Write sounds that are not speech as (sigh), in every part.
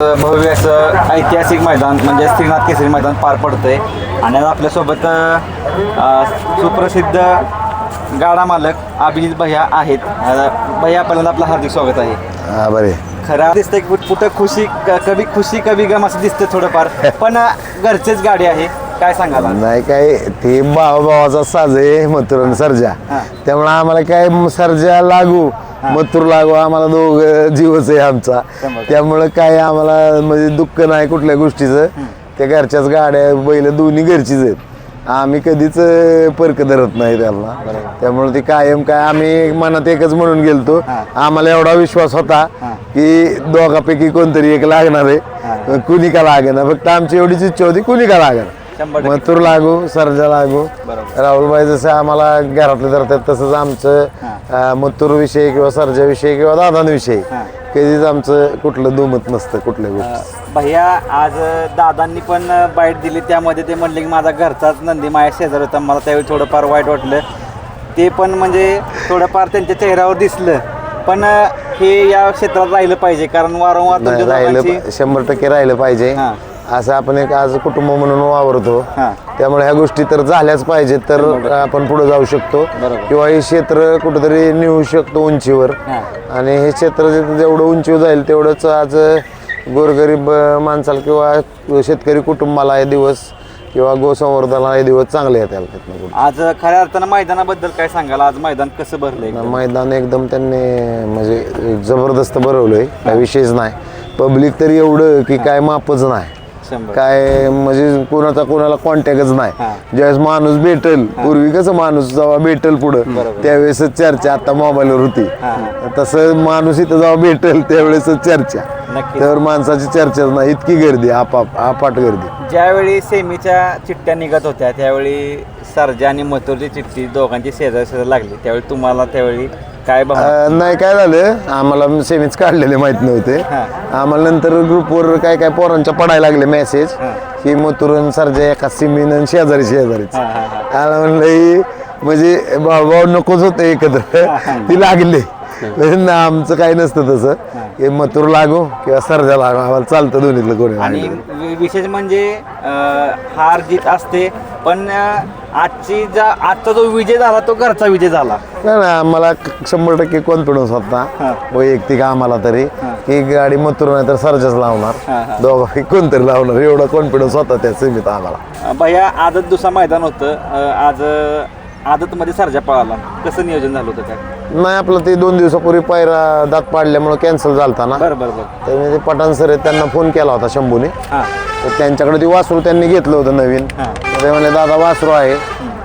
भव्य असं ऐतिहासिक मैदान म्हणजे श्रीनाथ केसरी मैदान पार पडतंय. आणि आपल्यासोबत सुप्रसिद्ध गाडा मालक अभिजित भैया आहेत. भैया पहिल्यांदा आपलं हार्दिक स्वागत आहे. बरे. खरं दिसतंय की कुठ- खुशी कभी खुशी कभी गम असं दिसतं थोडंफार. (laughs) पण घरचेच गाडी आहे. काय आज? नाही काय ते भावा भावाचा साज आहे मथुर सर्जा. त्यामुळे आम्हाला काय सर्जा लागू मथुर लागू आम्हाला दोघ जीवच आहे आमचा. त्यामुळं काय आम्हाला म्हणजे दुःख नाही कुठल्या गोष्टीचं त्या घरच्याच गाड्या बैल दोन्ही घरचीच आहेत आम्ही कधीच परक धरत नाही त्यांना त्यामुळे ती कायम काय आम्ही मनात एकच म्हणून गेलतो. आम्हाला एवढा विश्वास होता. की दोघापैकी कोणतरी एक लागणार. आहे कुणी का लागेना फक्त आमची एवढीच इच्छा होती कुणी का टक्के. मथुर लागू सर्जा लागू. राहुलबाई जसं आम्हाला घरातले धरतात तसंच आमचं अं, मथुर विषयी किंवा सर्जा विषयी किंवा दादांविषयी. कधीच आमचं कुठलं दुमत नसतं कुठल्या गोष्टी भैया आज दादांनी पण बाईट दिली. त्यामध्ये ते म्हणले की माझा घरचाच नंदी माझ्या शेजार होता. मला त्यावेळी थोडंफार वाईट वाटलं. ते पण म्हणजे थोडंफार त्यांच्या चेहऱ्यावर दिसलं. पण हे या क्षेत्रात राहिलं पाहिजे. कारण वारंवार शंभर टक्के राहिलं पाहिजे. असं आपण एक आज कुटुंब म्हणून वावरतो. हा. त्यामुळे ह्या गोष्टी तर झाल्याच पाहिजेत तर आपण पुढे जाऊ शकतो. किंवा हे क्षेत्र कुठेतरी नेऊ शकतो उंचीवर. हा. आणि हे क्षेत्र जे- जेवढं उंचीवर जाईल तेवढंच आज गोरगरीब अं, माणसाला किंवा शेतकरी कुटुंबाला हे दिवस किंवा गोसंवर्धनाला हे दिवस चांगले येतात त्यातनं पुढे. आज खऱ्या अर्थानं मैदानाबद्दल काय सांगाल? आज मैदान कसं भरलंय मैदान एकदम त्यांनी म्हणजे जबरदस्त भरवलंय. काय विषयच नाही. पब्लिक तरी एवढं की काय मापच नाही. काय म्हणजे कोणाचा कोणाला कॉन्टॅक्टच नाही. ज्यावेळेस माणूस भेटेल पूर्वी कसं माणूस जेव्हा भेटेल पुढं बरोबर. त्यावेळेसच चर्चा आता मोबाईलवर होती. तसं माणूस इथं जेव्हा भेटेल त्यावेळेसच चर्चा. त्यावर माणसाची चर्चाच नाही इतकी गर्दी आपाप आपाट गर्दी ज्यावेळी सेमीच्या चिठ्ठ्या निघत होत्या त्यावेळी सर्जा आणि मथुरची चिठ्ठी दोघांची शेजार शेजार लागली त्यावेळी तुम्हाला त्यावेळी काय? अं, नाही काय झालं आम्हाला सेमीच काढलेले माहीत नव्हते. आम्हाला नंतर ग्रुपवर काय काय पोरांच्या पडायला लागले मेसेज. की मथुरन सरजा एका सिमीन आणि शेजारी शेजारीच. आला म्हणलं ही म्हणजे भाऊ भाऊ नकोच होतं एकत्र (laughs) ती लागले ना आमचं काही नसतं तसं हे मथुर लागो किंवा सरजा लागो आम्हाला चालतं दोन्हीतलं कोणी आणि लागलं. वि- विशेष म्हणजे अं, हार जीत असते पण आजची जा आजचा जो विजय झाला तो घरचा विजय झाला. नाही नाही आम्हाला शंभर टक्के कॉन्फिडन्स. होता. वैयक्तिक आम्हाला तरी. की गाडी मथुर नाही तर सरजाच. लावणार. दोघांपैकी कोणतरी लावणार. एवढा कॉन्फिडन्स होता त्या सीमित आम्हाला. भैया आदत दुसरा मैदान होतं. आज आदतमध्ये सर्जा पळाला. कसं नियोजन झालं होतं काय? नाही आपलं ते दोन दिवसापूर्वी पायरा दात पाडल्यामुळे कॅन्सल झालता ना. बरं बरं बरं. तर मी ते पठाण सर त्यांना फोन केला होता शंभूने. तर त्यांच्याकडे ती वासरू त्यांनी घेतलं होतं नवीन. हां. तर ते म्हणले दादा वासरू आहे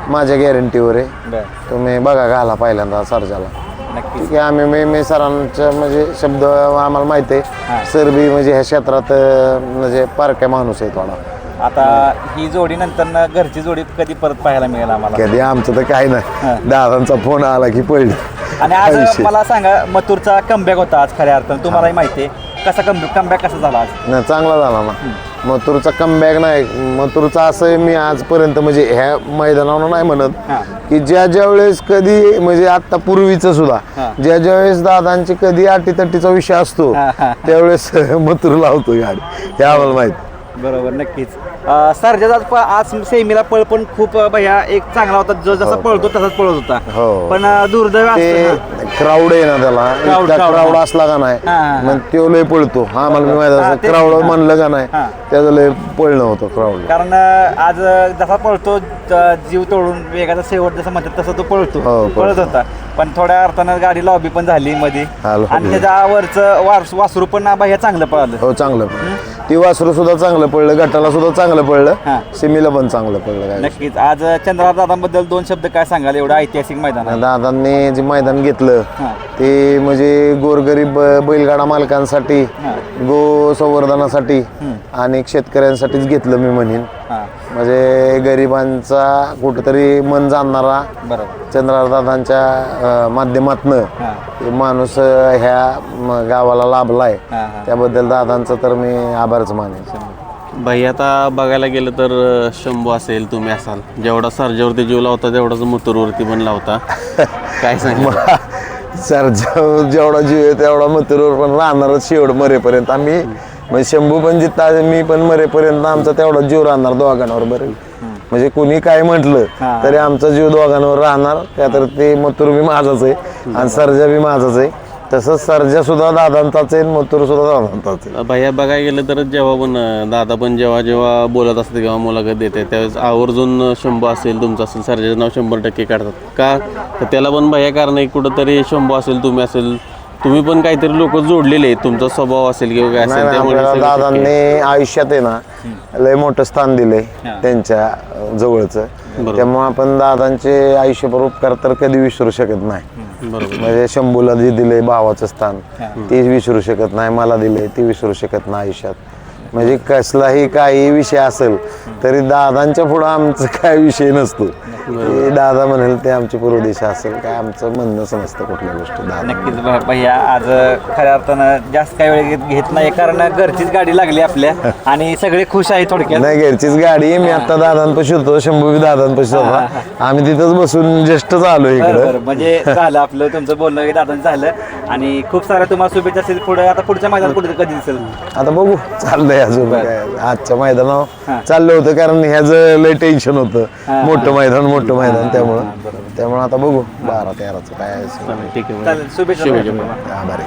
माझ्या गॅरंटीवर आहे. बरं. तुम्ही बघा घाला पहिल्यांदा सरजाला. नक्कीच. आहे आम्ही मी मी सरांचं म्हणजे शब्द आम्हाला माहिती हां. आहे सर बी म्हणजे ह्या क्षेत्रात अं, म्हणजे पारख्या माणूस आहे थोडा. आता ही जोडी नंतर घरची जोडी कधी परत पाहायला मिळेल आम्हाला? कधी आमचं तर काय हां. नाही दादांचा फोन आला की पडलं आणि आज? मला सांगा मथुरचा कमबॅक होता आज खऱ्या अर्थानं. तुम्हालाही माहिती आहे. कसा कम कमबॅक कसा झाला आज? नाही चांगला झाला ना. मथुरचा कमबॅक नाही मथुरचा असं आहे मी आजपर्यंत म्हणजे ह्या मैदानावर नाही म्हणत हां. की ज्या ज्या वेळेस कधी म्हणजे आता पूर्वीचं सुद्धा हा. ज्या ज्या वेळेस दादांची कधी अटीतटीचा विषय असतो हा, हा. त्यावेळेस (laughs) मथुर लावतो गाडी. हे आम्हाला माहीत. बरोबर नक्कीच. सरजाचा आज प- आज सेमीला पळ पण खूप भैया एक चांगला होता जो जसा पळतो तसाच पळत होता हो. पण अं, दुर्दैव ते असतं ना. क्राऊड आहे ना त्याला Crowd, इतका crowd, क्राऊड हा. असला का नाही हा, हा, हा. मग तो लय पळतो हा मला मी माहीत हा, असं क्राऊड. म्हणलं का नाही हा. त्याचं लय पळणं होतं क्राऊड कारण अं, आज अं, जसा पळतो त- जीव तोडून वेगाचा शेवट जसं म्हणतात तसं तो पळतो हो, पळतो. पळत होता पण थोड्या अर्थानं गाडी लॉबी पण झाली मध्ये हा, lobby. आणि त्याच्या वरचं वास वासरू पण भैया चांगलं पळालं हो चांगलं ती वासरू सुद्धा चांगलं पडलं गटाला सुद्धा चांगलं हा. पडलं सिमीला पण चांगलं पडलं काय नक्कीच आज चंद्रा दादांबद्दल दोन शब्द काय सांगाल एवढं ऐतिहासिक मैदान आहे. दादांनी जे मैदान घेतलं हा. ते म्हणजे गोरगरीब ब- बैलगाडा मालकांसाठी. गो संवर्धनासाठी आणि शेतकऱ्यांसाठीच घेतलं मी म्हणेन हा म्हणजे गरिबांचा कुठंतरी मन जाणणारा चंद्रदादांच्या माध्यमातनं हा. माणूस ह्या गावाला लाभलाय. त्याबद्दल दादांचं तर मी आभारच मानेन. भाई आता बघायला गेलं तर शंभू असेल तुम्ही असाल. जेवढा सर्जावरती जीव लावता तेवढाच मुतूरवरती पण लावता. (laughs) काय सांग सर जेवढा जीव आहे तेवढा मथुरवर पण राहणारच शेवट मरेपर्यंत. आम्ही म्हणजे शंभू पण जिथं मी पण मरेपर्यंत आमचा तेवढा जीव राहणार दोघांवर बरं. म्हणजे कुणी काय म्हटलं. तरी आमचा जीव दोघांवर राहणार. का तर ते मथुर बी माझाच आहे आणि सर्जा बी माझाच आहे. तसंच सर्जा सुद्धा दादांचाच आहे मथुर सुद्धा दादांचाच आहे. भैया बघायला गेलं तर जेव्हा पण अं, दादा पण जेव्हा जेव्हा बोलत असते किंवा मुलाखत देते त्यावेळेस आवर्जून शंभू असेल तुमचं असेल सर्जाचं नाव शंभर टक्के काढतात. का? तर त्याला पण भैया कारण एक कुठंतरी शंभू असेल तुम्ही असेल तुम्ही पण काहीतरी लोक जोडलेले आहेत तुमचा स्वभाव असेल किंवा काय नाही असेल नाही, त्यामुळे आपल्याला सगळं शक्य आहे. दादांनी आयुष्यात आहे ना लय मोठं स्थान दिलंय त्यांच्या जवळचं. त्यामुळे आपण दादांचे आयुष्यभर उपकार तर कधी विसरू शकत नाही. बरोबर. म्हणजे शंभूला जे दिलंय भावाचं स्थान ते विसरू शकत नाही मला दिलंय ते विसरू शकत नाही आयुष्यात. म्हणजे कसलाही काही विषय असेल तरी दादांच्या पुढं आमचं काय विषय नसतो. ते दादा म्हणेल ते आमची पूर्वदिशा असेल काय आमचं म्हणणंच नसतं कुठल्या गोष्टी. दादा नक्कीच भ- भैया आज खऱ्या अर्थानं जास्त काही वेळ घेत- घेत नाही कारण घरचीच गाडी लागली आपल्या (laughs) आणि सगळे खुश आहे थोडक्यात. नाही घरचीच गाडी मी आता दादांपाशी होतो शंभू बी दादांपाशी होता. आम्ही तिथंच बसून जस्टच आलो बरं इकडं म्हणजे झालं आपलं तुमचं बोलणं वगैरे दादांचं झालं. आणि खूप साऱ्या तुम्हाला शुभेच्छा असेल पुढे. आता पुढच्या मैदानात कुठे कधी दिसेल? आता बघू चाललंय अजून काय. आजच्या मैदानावर चाललं होतं कारण ह्याचं लय टेन्शन होतं. मोठं मैदान मोठं मैदान त्यामुळं. त्यामुळं आता बघू बारा तेराचं काय असेल. ठीक आहे चालेल शुभेच्छा आभारी.